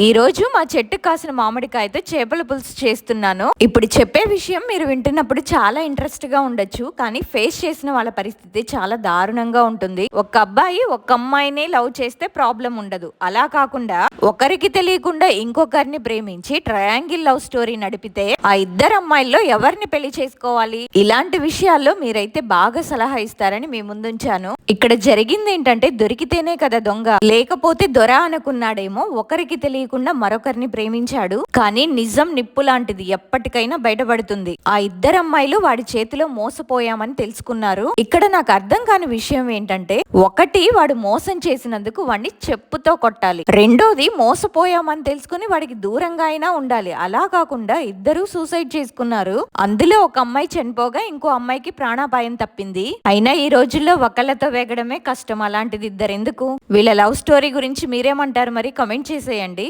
ఈ రోజు మా చెట్టు కాసిన మామిడికాయతో చేపల పులుసు చేస్తున్నాను. ఇప్పుడు చెప్పే విషయం మీరు వింటున్నప్పుడు చాలా ఇంట్రెస్ట్గా ఉండొచ్చు కానీ ఫేస్ చేసిన వాళ్ళ పరిస్థితి చాలా దారుణంగా ఉంటుంది. ఒక అబ్బాయి ఒక అమ్మాయిని లవ్ చేస్తే ప్రాబ్లం ఉండదు. అలా కాకుండా ఒకరికి తెలియకుండా ఇంకొకరిని ప్రేమించి ట్రయాంగిల్ లవ్ స్టోరీ నడిపితే ఆ ఇద్దరు అమ్మాయిల్లో ఎవరిని పెళ్ళి చేసుకోవాలి? ఇలాంటి విషయాల్లో మీరైతే బాగా సలహా ఇస్తారని మీ ముందుంచాను. ఇక్కడ జరిగింది ఏంటంటే దొరికితేనే కదా దొంగ. లేకపోతే దొర అనుకున్నాడేమో ఒకరికి తెలియకుండా మరొకరిని ప్రేమించాడు. కానీ నిజం నిప్పు లాంటిది ఎప్పటికైనా బయటపడుతుంది. ఆ ఇద్దరు అమ్మాయిలు వాడి చేతిలో మోసపోయామని తెలుసుకున్నారు. ఇక్కడ నాకు అర్థం కాని విషయం ఏంటంటే ఒకటి వాడు మోసం చేసినందుకు వాడిని చెప్పుతో కొట్టాలి. రెండోది మోసపోయామని తెలుసుకుని వాడికి దూరంగా అయినా ఉండాలి. అలా కాకుండా ఇద్దరు సూసైడ్ చేసుకున్నారు. అందులో ఒక అమ్మాయి చనిపోగా ఇంకో అమ్మాయికి ప్రాణాపాయం తప్పింది. అయినా ఈ రోజుల్లో ఒకళ్ళతో వేగడమే కష్టం. అలాంటిది ఇద్దరు ఎందుకు వీళ్ళ లవ్ స్టోరీ గురించి మీరేమంటారు? మరి కమెంట్ చేసేయండి.